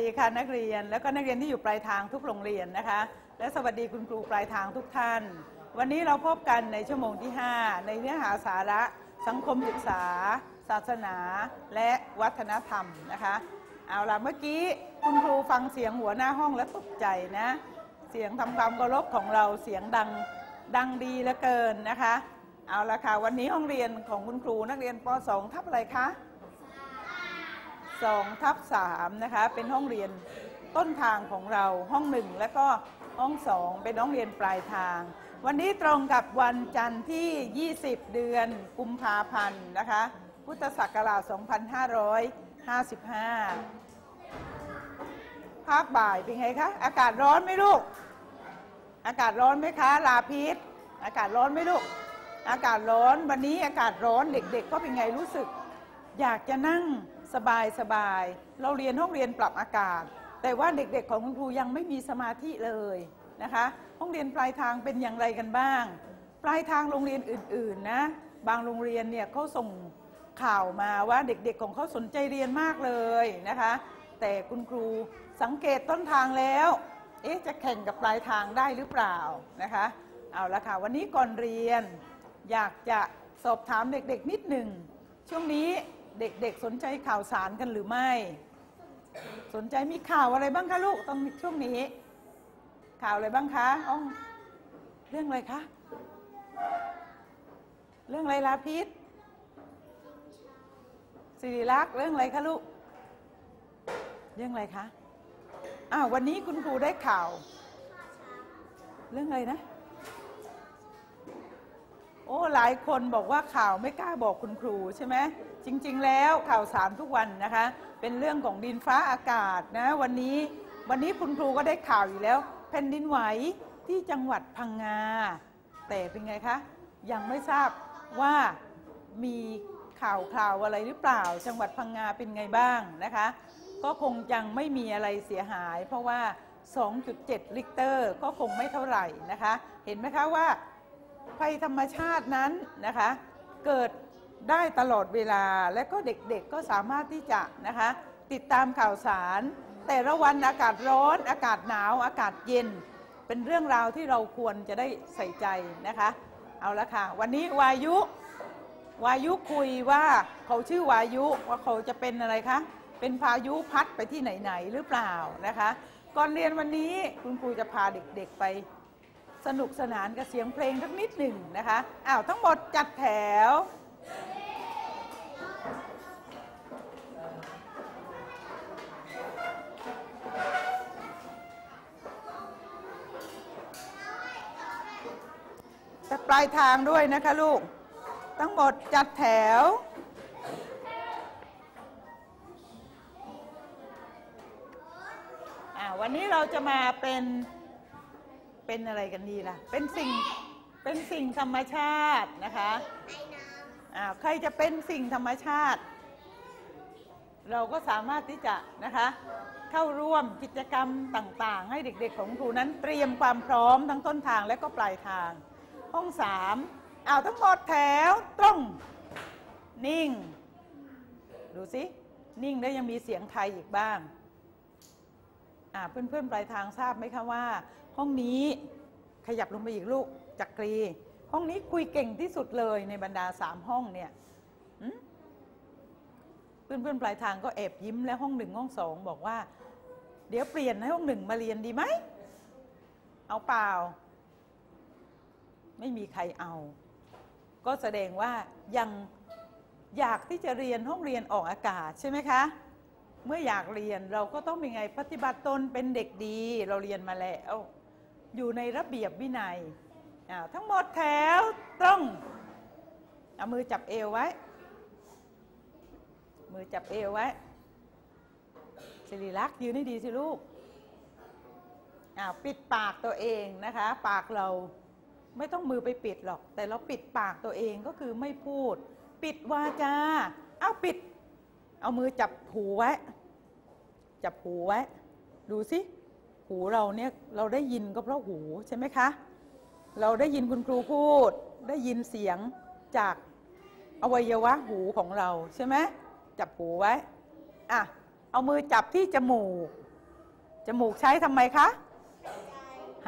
ดีค่ะนักเรียน แล้วก็นักเรียนที่อยู่ปลายทางทุกโรงเรียนนะคะ และสวัสดีคุณครูปลายทางทุกท่าน วันนี้เราพบกันในชั่วโมงที่ 5 ในเนื้อหาสาระ สังคมศึกษา ศาสนา และวัฒนธรรมนะคะเอาล่ะเมื่อกี้คุณครูฟังเสียงหัวหน้าห้องแล้วตกใจนะ เสียงทำความเคารพของเราเสียงดังดังดีเหลือเกินนะคะ เอาละค่ะวันนี้ห้องเรียนของคุณครูนักเรียนป .2 ทับอะไรคะ 2ทับ3นะคะเป็นห้องเรียนต้นทางของเราห้องหนึ่งและก็ห้องสองเป็นห้องเรียนปลายทาง วันนี้ตรงกับวันจันทร์ที่ 20 เดือนกุมภาพันธ์นะคะพุทธศักราช 2555 ภาคบ่ายเป็นไงคะ อากาศร้อนไหมลูก อากาศร้อนไหมคะ ลาพิษอากาศร้อนไหมลูก อากาศร้อนวันนี้อากาศร้อนเด็กๆ ก็เป็นไงรู้สึก อยากจะนั่ง สบายสบาย เราเรียนห้องเรียนปรับอากาศ แต่ว่าเด็กๆของคุณครูยังไม่มีสมาธิเลยนะคะ ห้องเรียนปลายทางเป็นอย่างไรกันบ้าง ปลายทางโรงเรียนอื่นๆนะบางโรงเรียนเนี่ยเขาส่งข่าวมาว่าเด็กๆของเขาสนใจเรียนมากเลยนะคะ แต่คุณครูสังเกตต้นทางแล้ว เอ๊ะจะแข่งกับปลายทางได้หรือเปล่านะคะเอาละค่ะวันนี้ก่อนเรียน อยากจะสอบถามเด็กๆนิดหนึ่งช่วงนี้ เด็กๆสนใจข่าวสารกันหรือไม่ สนใจมีข่าวอะไรบ้างคะลูกตอนช่วงนี้ ข่าวอะไรบ้างคะอ้องเรื่องอะไรคะเรื่องอะไรลาพิษสิริลักษ์เรื่องอะไรคะลูก เรื่องอะไรคะอ้าววันนี้คุณครูได้ข่าว เรื่องอะไรนะ อ้หลายคนบอกว่าข่าวไม่กล้าบอกคุณครูใช่ไหมจริง ๆ แล้วข่าวสารทุกวันนะคะ เป็นเรื่องของดินฟ้าอากาศนะวันนี้วันนี้คุณครูก็ได้ข่าวอยู่แล้ว แผ่นดินไหวที่จังหวัดพังงาแต่เป็นไงคะยังไม่ทราบว่ามีข่าวข่าวอะไรหรือเปล่า จังหวัดพังงาเป็นไงบ้างนะคะ ก็คงยังไม่มีอะไรเสียหาย เพราะว่า 2.7 ลิกเตอร์ ก็คงไม่เท่าไหร่นะคะ เห็นไหมคะว่า ภัยธรรมชาตินั้นนะคะ เกิดได้ตลอดเวลาและก็เด็กๆก็สามารถที่จะนะคะ ติดตามข่าวสาร แต่ละวันอากาศร้อน อากาศหนาว อากาศเย็น เป็นเรื่องราวที่เราควรจะได้ใส่ใจนะคะ เอาละค่ะ วันนี้วายุ วายุคุยว่าเขาชื่อวายุว่าเขาจะเป็นอะไรคะเป็นพายุพัดไปที่ไหนๆหรือเปล่านะคะ ก่อนเรียนวันนี้คุณครูจะพาเด็กๆไป สนุกสนานกับเสียงเพลงสักนิดหนึ่งนะคะ อ้าวทั้งหมดจัดแถว แต่ปลายทางด้วยนะคะลูก ทั้งหมดจัดแถวอ่าวันนี้เราจะมาเป็น เป็นอะไรกันดีล่ะ เป็นสิ่ง เป็นสิ่งธรรมชาตินะคะอ่าใครจะเป็นสิ่งธรรมชาติ เราก็สามารถที่จะนะคะเข้าร่วมกิจกรรมต่างๆ ให้เด็กๆ ของครูนั้นเตรียมความพร้อมทั้งต้นทางและก็ปลายทาง ห้องสามอ้าวทั้งหมดแถวตรง นิ่ง ดูสิ นิ่งแล้วยังมีเสียงไทยอีกบ้างอ่าเพื่อนๆ ปลายทางทราบไหมคะว่า ห้องนี้ขยับลงไปอีกลูกจักรี ห้องนี้คุยเก่งที่สุดเลยในบรรดาสามห้องเนี่ยอืมเพื่อนปลายทางก็แอบยิ้มแล้วห้องหนึ่งห้องสองบอกว่า เดี๋ยวเปลี่ยนให้ห้องหนึ่งมาเรียนดีไหมเอาเปล่า ไม่มีใครเอา ก็แสดงว่ายังอยากที่จะเรียนห้องเรียนออกอากาศใช่ไหมคะ เมื่ออยากเรียนเราก็ต้องเป็นไงปฏิบัติตนเป็นเด็กดี เราเรียนมาแล้ว อยู่ในระเบียบวินัยทั้งหมดแถวตรงเอามือจับเอวไว้ มือจับเอวไว้สิริลักษ์ยืนให้ดีสิลูกปิดปากตัวเองนะคะ ปากเราไม่ต้องมือไปปิดหรอก แต่เราปิดปากตัวเองก็คือไม่พูด ปิดวาจา เอาปิด เอามือจับหูไว้ จับหูไว้ ดูสิ หูเราเนี่ยเราได้ยินก็เพราะหูใช่ไหมคะ เราได้ยินคุณครูพูด ได้ยินเสียงจากอวัยวะหูของเราใช่ไหมจับหูไว้อะเอามือจับที่จมูก จมูกใช้ทำไมคะ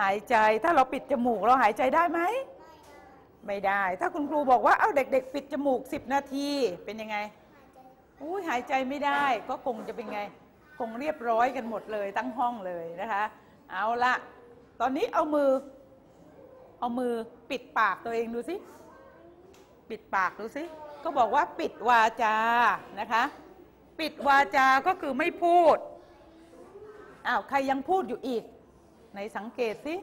หายใจถ้าเราปิดจมูกเราหายใจได้ไหมไม่ได้ ถ้าคุณครูบอกว่าเอาเด็ก ๆ ปิดจมูก 10 นาทีเป็นยังไงอุ้ยหายใจไม่ได้ก็คงจะเป็นไง งเรียบร้อยกันหมดเลยตั้งห้องเลยนะคะ เอาละตอนนี้เอามือ เอามือปิดปากตัวเองดูสิ ปิดปากดูสิ ก็บอกว่าปิดวาจานะคะ ปิดวาจาก็คือไม่พูดอ้าวใครยังพูดอยู่อีกในสังเกตสิ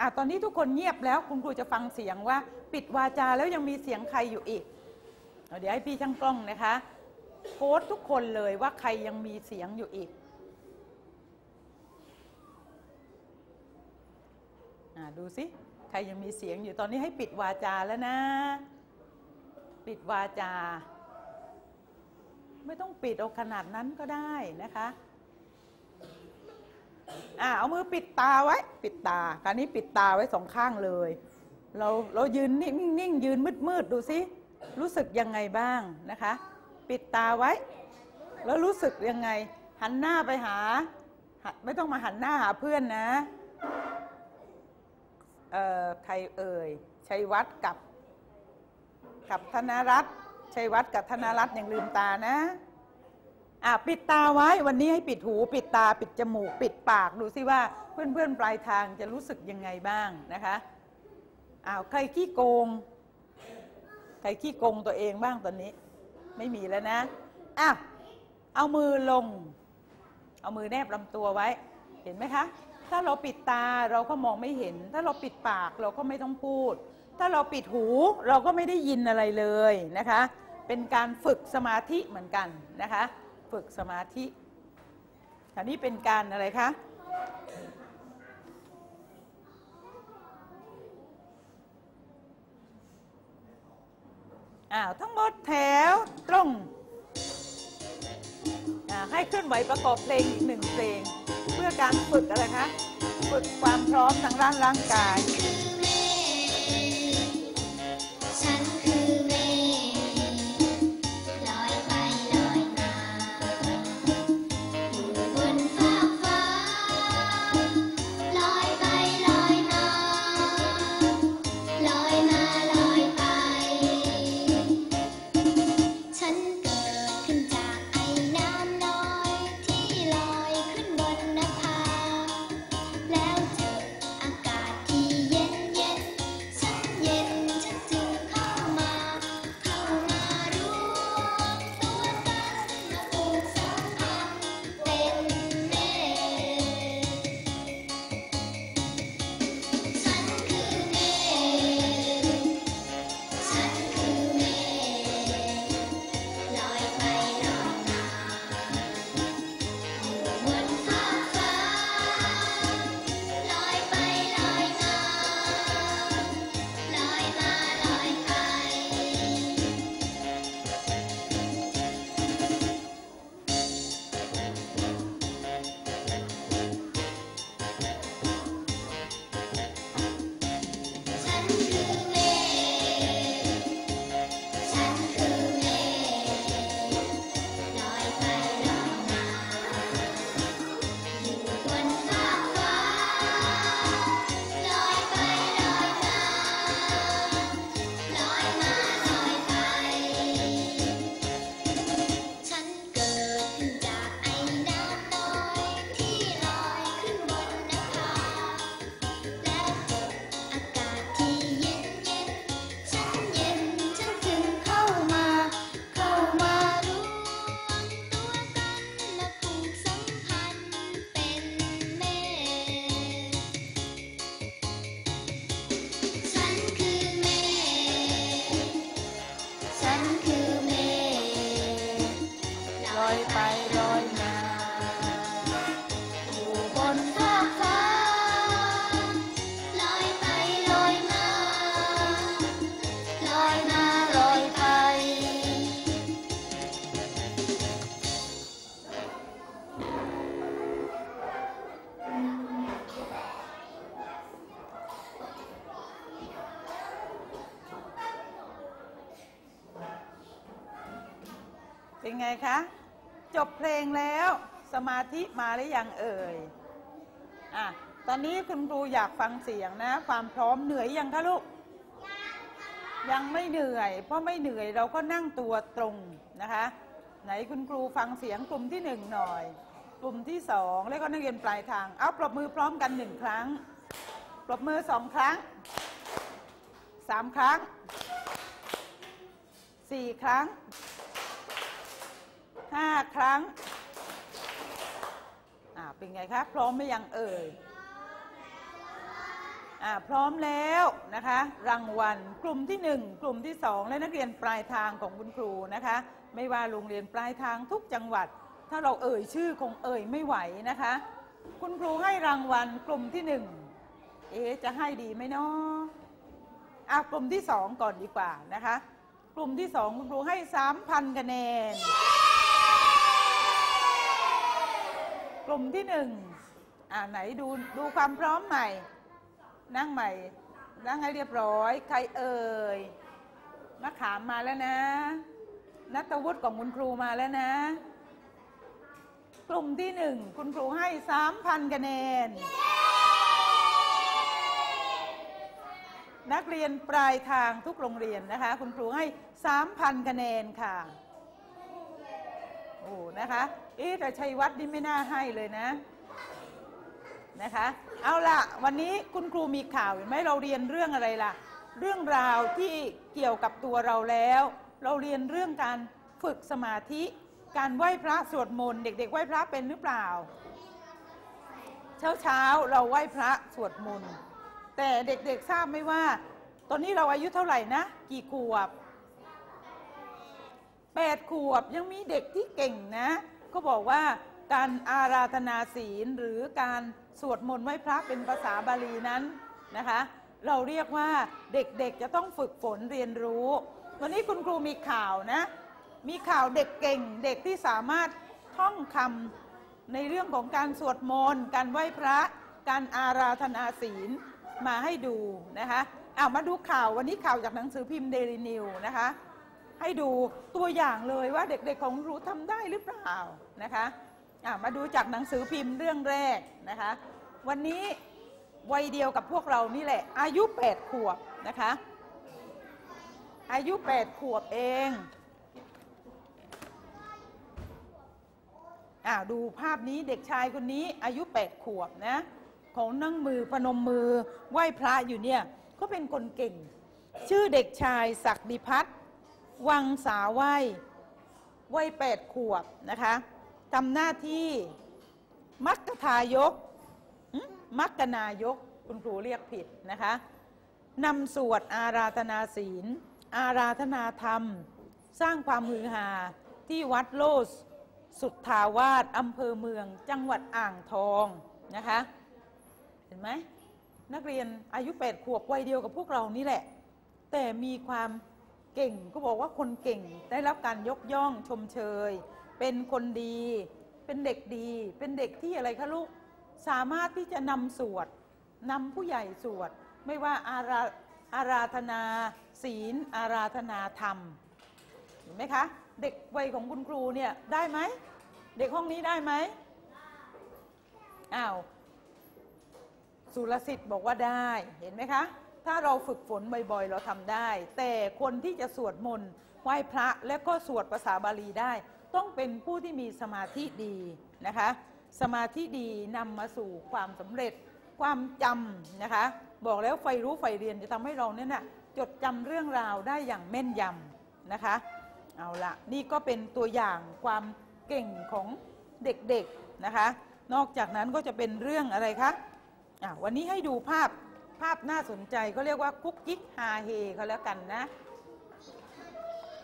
อ่าตอนนี้ทุกคนเงียบแล้วคุณครูจะฟังเสียงว่า ปิดวาจาแล้วยังมีเสียงใครอยู่อีกเอเดี๋ยวให้พี่ช่างกล้องนะคะ โพสทุกคนเลยว่าใครยังมีเสียงอยู่อีกอดูสิ ใครยังมีเสียงอยู่ตอนนี้ให้ปิดวาจาแล้วนะ ปิดวาจา ไม่ต้องปิดเอาขนาดนั้นก็ได้นะคะอ่าเอามือปิดตาไว้ ปิดตาคราวนี้ปิดตาไว้สองข้างเลย เราเรายืนนิ่งนิ่งยืนมืดมืดดูสิรู้สึกยังไงบ้างนะคะ ปิดตาไว้ แล้วรู้สึกยังไง หันหน้าไปหา ไม่ต้องมาหันหน้าหาเพื่อนนะเอ่อใครเอ่ยชัยวัฒน์กับ กับธนรัตน์ชัยวัฒน์กับธนรัตน์ยังลืมตานะอะปิดตาไว้วันนี้ให้ปิดหู ปิดตาปิดจมูก ปิดปากดูสิว่าเพื่อนเพื่อนๆปลายทางจะรู้สึกยังไงบ้างนะคะอ้าวใครขี้โกง ใครขี้โกงตัวเองบ้างตอนนี้ ไม่มีแล้วนะอะเอามือลง เอามือแนบลำตัวไว้ เห็นไหมคะ ถ้าเราปิดตาเราก็มองไม่เห็น ถ้าเราปิดปากเราก็ไม่ต้องพูด ถ้าเราปิดหูเราก็ไม่ได้ยินอะไรเลยนะคะ เป็นการฝึกสมาธิเหมือนกันนะคะ ฝึกสมาธิครานี้เป็นการอะไรคะ อ้าวทั้งหมดแถวตรงอ่าให้เคลื่อนไหวประกอบเพลงอีกหนึ่งเพลง เพื่อการฝึกอะไรคะ ฝึกความพร้อมทางด้านร่างกาย เป็นไงคะ จบเพลงแล้วสมาธิมาหรือยังเอ่ยอะตอนนี้คุณครูอยากฟังเสียงนะ ความพร้อมเหนื่อยยังคะลูก ยังไม่เหนื่อย เพราะไม่เหนื่อยเราก็นั่งตัวตรงนะคะ ไหนคุณครูฟังเสียงกลุ่มที่หนึ่งหน่อย กลุ่มที่สองแล้วก็นักเรียนปลายทาง เอาปรบมือพร้อมกันหนึ่งครั้ง ปรบมือสองครั้งสามครั้งสี่ครั้ง ห้าครั้ง อ่า เป็นไงคะ พร้อมไหมยังเอ่ย อ่า พร้อมแล้วนะคะ รางวัล กลุ่มที่หนึ่ง กลุ่มที่สองและนักเรียนปลายทางของคุณครูนะคะ ไม่ว่าโรงเรียนปลายทางทุกจังหวัด ถ้าเราเอ่ยชื่อคงเอ่ยไม่ไหวนะคะ คุณครูให้รางวัลกลุ่มที่หนึ่ง เอ๊จะให้ดีไหมเนาะอะกลุ่มที่สองก่อนดีกว่านะคะ กลุ่มที่สองคุณครูให้สามพันคะแนน กลุ่มที่หนึ่งอ่าไหนดูดูความพร้อมใหม่ นั่งใหม่ นั่งให้เรียบร้อย ใครเอ่ยมะขามมาแล้วนะ นัตวุฒิของคุณครูมาแล้วนะ กลุ่มที่หนึ่งคุณครูให้สามพันคะแนน นักเรียนปลายทางทุกโรงเรียนนะคะ คุณครูให้สามพันคะแนนค่ะ โอ้นะคะ เอ๊ะแต่ชัยวัฒน์นี่ไม่น่าให้เลยนะนะคะ เอาละวันนี้คุณครูมีข่าวเห็นไหมเราเรียนเรื่องอะไรล่ะ เรื่องราวที่เกี่ยวกับตัวเราแล้ว เราเรียนเรื่องการฝึกสมาธิ การไหว้พระสวดมนต์เด็ก ๆ ไหว้พระเป็นหรือเปล่า เช้าเช้าๆเราไหว้พระสวดมนต์แต่เด็กๆทราบไหมว่า ตอนนี้เราอายุเท่าไหร่นะ กี่ขวบแปดขวบยังมีเด็กที่เก่งนะ ก็บอกว่าการอาราธนาศีลหรือการสวดมนต์ไหว้พระเป็นภาษาบาลีนั้นนะคะ เราเรียกว่าเด็กๆจะต้องฝึกฝนเรียนรู้ วันนี้คุณครูมีข่าวนะ มีข่าวเด็กเก่ง เด็กที่สามารถท่องคำในเรื่องของการสวดมนต์การไหว้พระ การอาราธนาศีลมาให้ดูนะคะอ้ามาดูข่าววันนี้ข่าวจากหนังสือพิมพ์เดลินิวนะคะ ให้ดูตัวอย่างเลยว่าเด็กๆของรู้ทำได้หรือเปล่านะคะะมาดูจากหนังสือพิมพ์เรื่องแรกนะคะ วันนี้วัยเดียวกับพวกเรานี่แหละ อายุ 8 ขวบนะคะ อายุ 8 ขวบเองอ่าดูภาพนี้เด็กชายคนนี้อายุ 8 ขวบนะของนั่งมือพนมมือไหว้พระอยู่เนี่ย ก็เป็นคนเก่ง ชื่อเด็กชายศักดิพัฒน์ วังสาวัยวัยแปดขวบนะคะทำหน้าที่มัคคทายกมัคคนายกคุณครูเรียกผิดนะคะนำสวดอาราธนาศีล อาราธนาธรรม สร้างความฮือฮาที่วัดโลสสุทธาวาสอำเภอเมืองจังหวัดอ่างทองนะคะเห็นไหมนักเรียนอายุ 8 ขวบวัยเดียวกับพวกเรานี่แหละ แต่มีความ เก่งก็บอกว่าคนเก่งได้รับการยกย่องชมเชย เป็นคนดี เป็นเด็กดี เป็นเด็กที่อะไรคะลูกสามารถที่จะนำสวดนำผู้ใหญ่สวด ไม่ว่าอาราอาราธนา ศีล อาราธนาธรรมเห็นไหมคะ เด็กวัยของคุณครูเนี่ยได้ไหม เด็กห้องนี้ได้ไหมอ้าวสุรสิทธิ์บอกว่าได้เห็นไหมคะ ถ้าเราฝึกฝนบ่อยๆ เราทำได้ แต่คนที่จะสวดมนต์ไหว้พระและก็สวดภาษาบาลีได้ ต้องเป็นผู้ที่มีสมาธิดีนะคะ สมาธิดีนำมาสู่ความสำเร็จ ความจำนะคะ บอกแล้วไฟรู้ไฟเรียนจะทำให้เราเนี่ยนะจดจำเรื่องราวได้อย่างแม่นยำนะคะ เอาละนี่ก็เป็นตัวอย่างความเก่งของเด็กๆนะคะ นอกจากนั้นก็จะเป็นเรื่องอะไรคะะวันนี้ให้ดูภาพ ภาพน่าสนใจก็เรียกว่ากุ๊กกิ๊กฮาเฮเขาแล้วกันนะ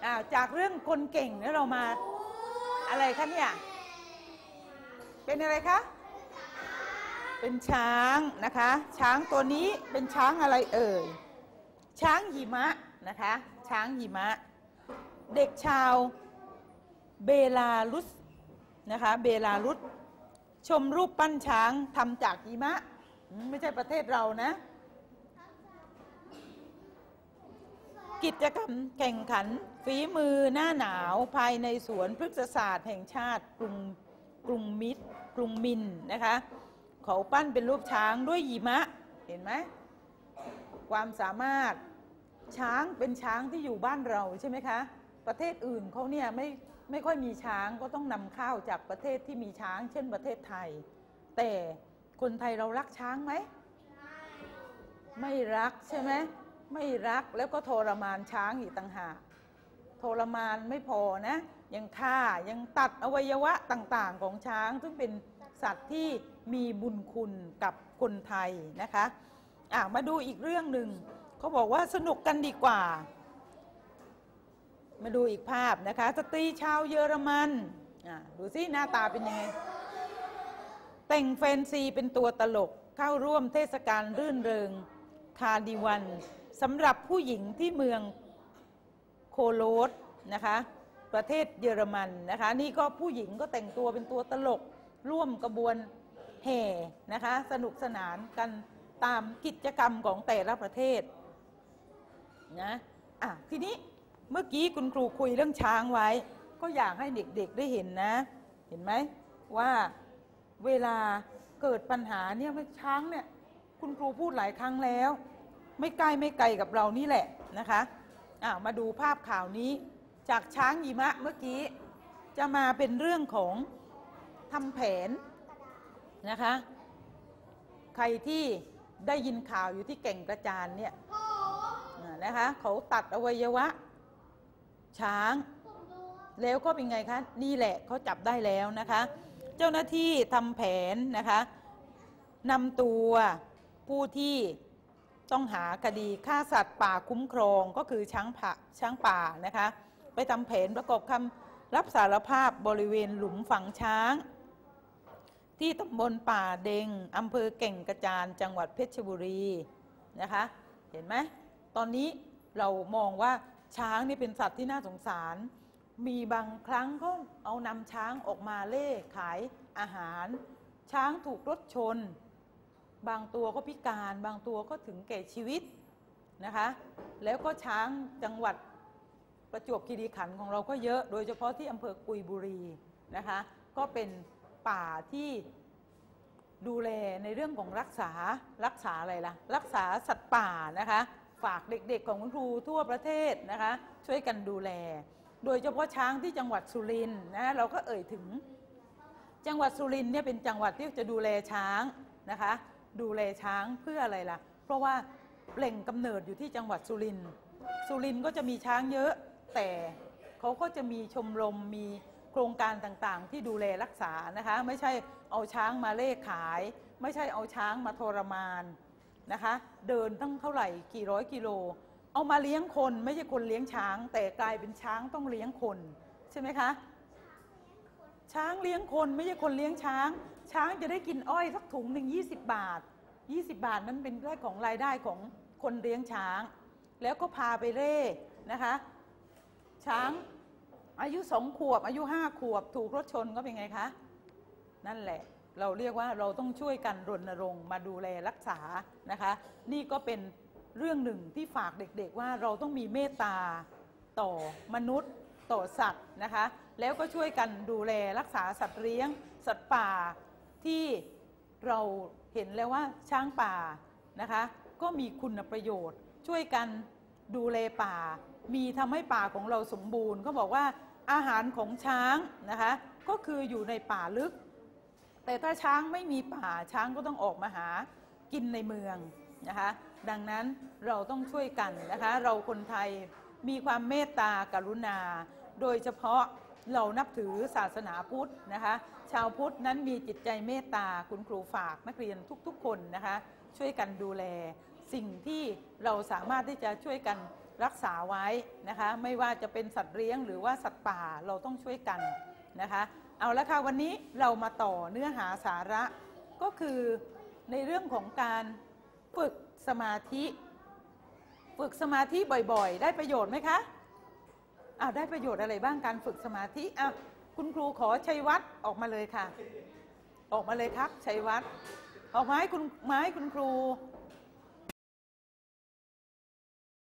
อ่าจากเรื่องคนเก่งแล้วเรามาอะไรคะเนี่ย เป็นอะไรคะ เป็นช้างนะคะ ช้างตัวนี้เป็นช้างอะไรเอ่ย ช้างหิมะนะคะ ช้างหิมะ เด็กชาวเบลารุสนะคะ เบลารุสชมรูปปั้นช้างทำจากหิมะ ไม่ใช่ประเทศเรานะ กิจกรรมแข่งขันฝีมือหน้าหนาวภายในสวนพฤกษศาสตร์แห่งชาติกรุงกรุงมิตรกรุงมินนะคะเขาปั้นเป็นรูปช้างด้วยหิมะเห็นไหมความสามารถช้างเป็นช้างที่อยู่บ้านเราใช่ไหมคะ ประเทศอื่นเขาเนี่ยไม่ไม่ค่อยมีช้างก็ต้องนำเข้าวจากประเทศที่มีช้าง เช่นประเทศไทย แต่คนไทยเรารักช้างไหมไม่รักใช่ไหม ไม่รักแล้วก็ทรมานช้างอีกต่างหากทรมานไม่พอนะ ยังฆ่ายังตัดอวัยวะต่างๆ ของช้าง ซึ่งเป็นสัตว์ที่มีบุญคุณกับคนไทยนะคะอะมาดูอีกเรื่องหนึ่งเขาบอกว่าสนุกกันดีกว่า มาดูอีกภาพนะคะ สตรีชาวเยอรมันอะดูสิหน้าตาเป็นยังไง แต่งแฟนซีเป็นตัวตลกเข้าร่วมเทศกาลรื่นเริงคาร์ดิวัน สำหรับผู้หญิงที่เมืองโคโลสนะคะประเทศเยอรมันนะคะนี่ก็ผู้หญิงก็แต่งตัวเป็นตัวตลกร่วมกระบวนแห่นะคะสนุกสนานกันตามกิจกรรมของแต่ละประเทศนะอะทีนี้เมื่อกี้คุณครูคุยเรื่องช้างไว้ ก็อยากให้เด็กๆได้เห็นนะ เห็นไหมว่าเวลาเกิดปัญหาเนี่ยช้างเนี่ยคุณครูพูดหลายครั้งแล้ว ไม่ใกล้ไม่ไกลกับเรานี่แหละนะคะอะมาดูภาพข่าวนี้ จากช้างหิมะเมื่อกี้ จะมาเป็นเรื่องของทำแผนนะคะ ใครที่ได้ยินข่าวอยู่ที่แก่งกระจานเนี่ยนะคะเขาตัดอวัยวะ ช้าง แล้วก็เป็นไงคะ นี่แหละเขาจับได้แล้วนะคะ เจ้าหน้าที่ทำแผนนะคะนำตัวผู้ที่ ต้องหาคดีฆ่าสัตว์ป่าคุ้มครองก็คือช้างผ่าช้างป่านะคะ ไปทำแผนประกอบคำรับสารภาพบริเวณหลุมฝังช้าง ที่ตำบลป่าเดงอำเภอเก่งกระจานจังหวัดเพชรบุรีนะคะ เห็นไหมตอนนี้เรามองว่าช้างนี่เป็นสัตว์ที่น่าสงสาร มีบางครั้งก็เอานำช้างออกมาเล่ขายอาหาร ช้างถูกรถชน บางตัวก็พิการ บางตัวก็ถึงแก่ชีวิตนะคะ แล้วก็ช้างจังหวัดประจวบคีรีขันธ์ของเราก็เยอะ โดยเฉพาะที่อำเภอกุยบุรีนะคะ ก็เป็นป่าที่ดูแลในเรื่องของรักษารักษาอะไรล่ะ รักษาสัตว์ป่านะคะ ฝากเด็กๆของคุณครูทั่วประเทศนะคะ ช่วยกันดูแล โดยเฉพาะช้างที่จังหวัดสุรินทร์นะเราก็เอ่ยถึง จังหวัดสุรินทร์เนี่ยเป็นจังหวัดที่จะดูแลช้างนะคะ ดูแลช้างเพื่ออะไรล่ะ เพราะว่าแหล่งกำเนิดอยู่ที่จังหวัดสุรินทร์สุรินทร์ก็จะมีช้างเยอะ แต่เขาก็จะมีชมรมมีโครงการต่างๆ ที่ดูแลรักษานะคะ ไม่ใช่เอาช้างมาเล่ขาย ไม่ใช่เอาช้างมาทรมานนะคะ เดินตั้งเท่าไหร่กี่ร้อยกิโล เอามาเลี้ยงคนไม่ใช่คนเลี้ยงช้าง แต่กลายเป็นช้างต้องเลี้ยงคน ใช่ไหมคะช้างเลี้ยงคนไม่ใช่คนเลี้ยงช้าง ช้างจะได้กินอ้อยสักถุงหนึ่ง20 บาท 20 บาทนั้นเป็นแค่ของรายได้ของคนเลี้ยงช้าง แล้วก็พาไปเร่นะคะ ช้างอายุสองขวบ อายุห้าขวบ ถูกรถชนก็เป็นไงคะ นั่นแหละเราเรียกว่าเราต้องช่วยกันรณรงค์มาดูแลรักษานะคะ นี่ก็เป็นเรื่องหนึ่งที่ฝากเด็กๆว่าเราต้องมีเมตตาต่อมนุษย์ ต่อสัตว์นะคะ แล้วก็ช่วยกันดูแลรักษาสัตว์เลี้ยง สัตว์ป่า ที่เราเห็นแล้วว่าช้างป่านะคะ ก็มีคุณประโยชน์ ช่วยกันดูแลป่า มีทำให้ป่าของเราสมบูรณ์เขาบอกว่าอาหารของช้างนะคะ ก็คืออยู่ในป่าลึก แต่ถ้าช้างไม่มีป่าช้างก็ต้องออกมาหากินในเมืองนะคะ ดังนั้นเราต้องช่วยกันนะคะ เราคนไทยมีความเมตตากรุณา โดยเฉพาะ เรานับถือศาสนาพุทธนะคะ ชาวพุทธนั้นมีจิตใจเมตตาคุณครูฝากนักเรียนทุกๆ คนนะคะ ช่วยกันดูแล สิ่งที่เราสามารถที่จะช่วยกันรักษาไว้นะคะ ไม่ว่าจะเป็นสัตว์เลี้ยงหรือว่าสัตว์ป่าเราต้องช่วยกันนะคะ เอาละค่ะวันนี้เรามาต่อเนื้อหาสาระก็คือในเรื่องของการฝึกสมาธิ ฝึกสมาธิบ่อยๆ ได้ประโยชน์ไหมคะ อ้าวได้ประโยชน์อะไรบ้างการฝึกสมาธิอ้าวคุณครูขอชัยวัฒน์ออกมาเลยค่ะ ออกมาเลยครับชัยวัฒน์ออกมาให้คุณมาให้คุณครู